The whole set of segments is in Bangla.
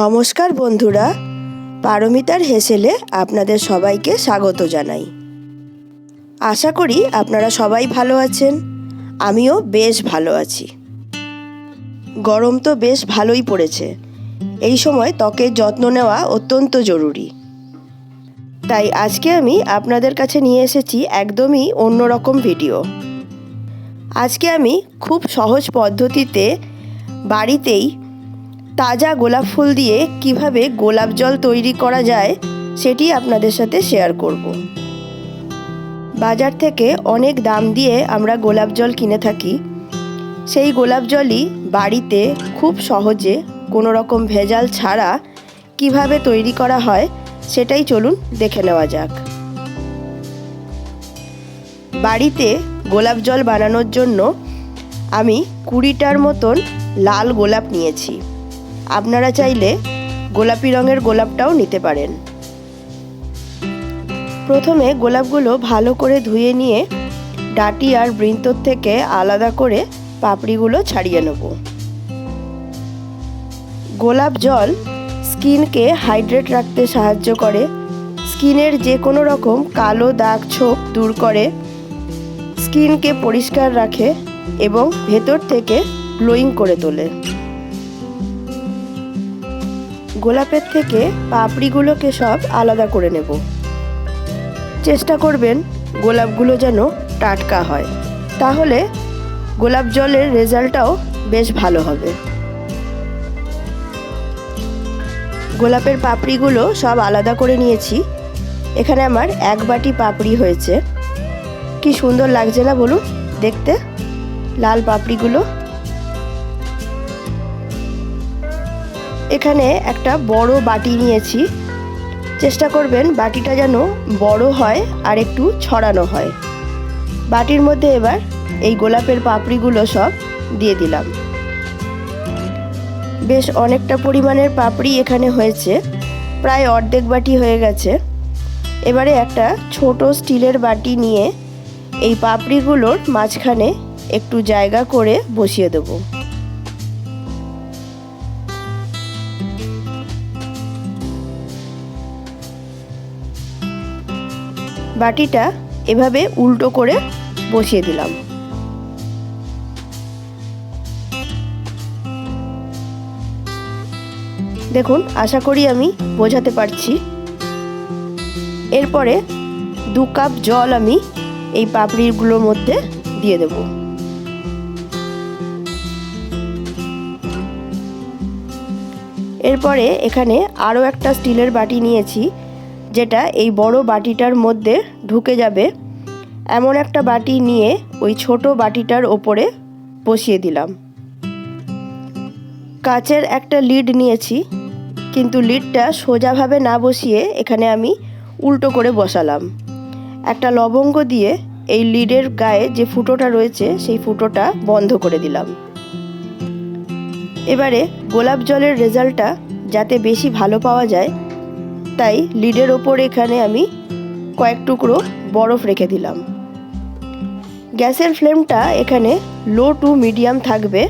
নমস্কার বন্ধুরা, পারমিতার হেসেলে আপনাদের সবাইকে স্বাগত জানাই। আশা করি আপনারা সবাই ভালো আছেন, আমিও বেশ ভালো আছি। গরম তো বেশ ভালোই পড়েছে, এই সময় ত্বকের যত্ন নেওয়া অত্যন্ত জরুরি। তাই আজকে আমি আপনাদের কাছে নিয়ে এসেছি একদমই অন্যরকম ভিডিও। আজকে আমি খুব সহজ পদ্ধতিতে বাড়িতেই তাজা গোলাপ ফুল দিয়ে কীভাবে গোলাপ জল তৈরি করা যায়, সেটি আপনাদের সাথে শেয়ার করব। বাজার থেকে অনেক দাম দিয়ে আমরা গোলাপ জল কিনে থাকি। সেই গোলাপ জলই বাড়িতে খুব সহজে কোনো রকম ভেজাল ছাড়া কীভাবে তৈরি করা হয়, সেটাই চলুন দেখে নেওয়া যাক। বাড়িতে গোলাপ জল বানানোর জন্য আমি কুড়িটার মতন লাল গোলাপ নিয়েছি। আপনারা চাইলে গোলাপি রঙের গোলাপটাও নিতে পারেন। প্রথমে গোলাপগুলো ভালো করে ধুয়ে নিয়ে ডাটি আর বৃন্তর থেকে আলাদা করে পাপড়িগুলো ছাড়িয়ে নেব। গোলাপ জল স্কিনকে হাইড্রেট রাখতে সাহায্য করে। স্কিনের যে কোনো রকম কালো দাগ ছোপ দূর করে। স্কিনকে পরিষ্কার রাখে এবং ভেতর থেকে গ্লোয়িং করে তোলে। গোলাপের থেকে পাপড়িগুলোকে সব আলাদা করে নেব। চেষ্টা করবেন গোলাপগুলো যেন টাটকা হয়। তাহলে গোলাপ জলের রেজাল্টটাও বেশ ভালো হবে। গোলাপের পাপড়িগুলো সব আলাদা করে নিয়েছি। এখানে আমার এক বাটি পাপড়ি হয়েছে। কি সুন্দর লাগছে না বলুন? দেখতে। লাল পাপড়িগুলো এখানে একটা বড় বাটি নিয়েছি। চেষ্টা করবেন বাটিটা যেন বড় হয় আর একটু ছড়ানো হয়। বাটির মধ্যে এবার এই গোলাপের পাপড়িগুলো সব দিয়ে দিলাম। বেশ অনেকটা পরিমাণের পাপড়ি এখানে হয়েছে। প্রায় অর্ধেক বাটি হয়ে গেছে। এবারে একটা ছোট স্টিলের বাটি নিয়ে এই পাপড়িগুলোর মাঝখানে একটু জায়গা করে বসিয়ে দেবো। বাটিটা এভাবে উল্টো করে বসিয়ে দিলাম। দেখুন, আশা করি আমি বোঝাতে পারছি। এরপরে দু কাপ জল আমি এই পাপড়িগুলোর মধ্যে দিয়ে দেব। এরপরে এখানে আরও একটা স্টিলের বাটি নিয়েছি। যেটা এই বড় বাটিটার মধ্যে ঢুকে যাবে, এমন একটা বাটি নিয়ে ওই ছোট বাটিটার ওপরে বসিয়ে দিলাম। কাচের একটা লিড নিয়েছি, কিন্তু লিডটা সোজাভাবে না বসিয়ে এখানে আমি উল্টো করে বসালাম। একটা লবঙ্গ দিয়ে এই লিডের গায়ে যে ফুটোটা রয়েছে, সেই ফুটোটা বন্ধ করে দিলাম। এবারে গোলাপ জলের রেজাল্টটা যাতে বেশি ভালো পাওয়া যায় তাই লিডের ওপর এখানে আমি কয়েক টুকরো বরফ রেখে দিলাম। গ্যাসের ফ্লেমটা এখানে লো টু মিডিয়াম থাকবে।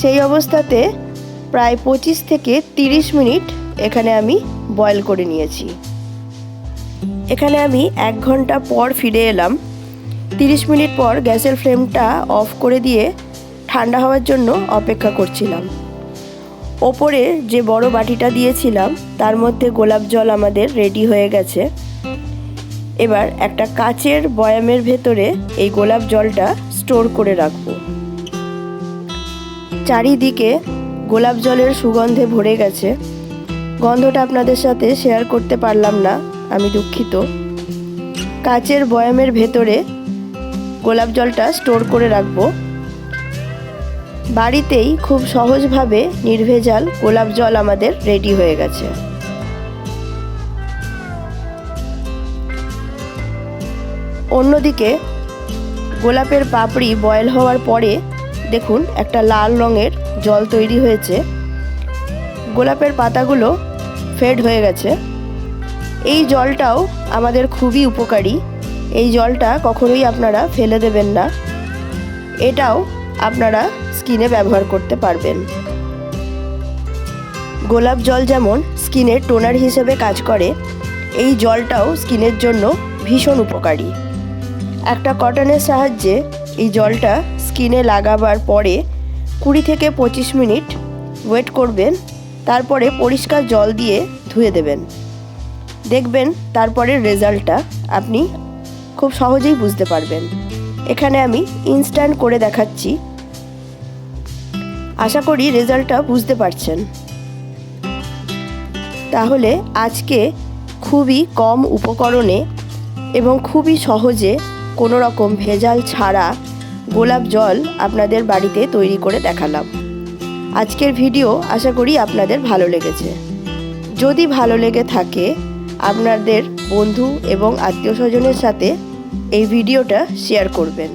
সেই অবস্থাতে প্রায় পঁচিশ থেকে তিরিশ মিনিট এখানে আমি বয়েল করে নিয়েছি। এখানে আমি এক ঘণ্টা পর ফিরে এলাম। তিরিশ মিনিট পর গ্যাসের ফ্লেমটা অফ করে দিয়ে ঠান্ডা হওয়ার জন্য অপেক্ষা করছিলাম। ওপরে যে বড় বাটিটা দিয়েছিলাম, তার মধ্যে গোলাপ জল আমাদের রেডি হয়ে গেছে। এবার একটা কাচের বয়ামের ভেতরে এই গোলাপ জলটা স্টোর করে রাখব। চারিদিকে গোলাপ জলের সুগন্ধে ভরে গেছে। গন্ধটা আপনাদের সাথে শেয়ার করতে পারলাম না, আমি দুঃখিত। কাচের বয়ামের ভেতরে গোলাপ জলটা স্টোর করে রাখব। বাড়িতেই খুব সহজভাবে নির্ভেজাল গোলাপ জল আমাদের রেডি হয়ে গেছে। অন্যদিকে গোলাপের পাপড়ি বয়েল হওয়ার পরে দেখুন একটা লাল রঙের জল তৈরি হয়েছে। গোলাপের পাতাগুলো ফেড হয়ে গেছে। এই জলটাও আমাদের খুবই উপকারী। এই জলটা কখনোই আপনারা ফেলে দেবেন না। এটাও আপনারা স্কিনে ব্যবহার করতে পারবেন। গোলাপ জল যেমন স্কিনের টোনার হিসেবে কাজ করে, এই জলটাও স্কিনের জন্য ভীষণ উপকারী। একটা কটনের সাহায্যে এই জলটা স্কিনে লাগাবার পরে কুড়ি থেকে পঁচিশ মিনিট ওয়েট করবেন, তারপরে পরিষ্কার জল দিয়ে ধুয়ে দেবেন। দেখবেন তারপরের রেজাল্টটা আপনি খুব সহজেই বুঝতে পারবেন। এখানে আমি ইনস্ট্যান্ট করে দেখাচ্ছি। আশা করি রেজাল্টটা বুঝতে পারছেন। তাহলে আজকে খুবই কম উপকরণে এবং খুবই সহজে কোনো রকম ভেজাল ছাড়া গোলাপ জল আপনাদের বাড়িতে তৈরি করে দেখালাম। আজকের ভিডিও আশা করি আপনাদের ভালো লেগেছে। যদি ভালো লেগে থাকে, আপনাদের বন্ধু এবং আত্মীয় স্বজনের সাথে এই ভিডিওটা শেয়ার করবেন।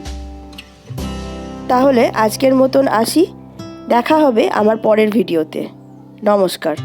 তাহলে আজকের মতন আসি। দেখা হবে আমার পরের ভিডিওতে। নমস্কার।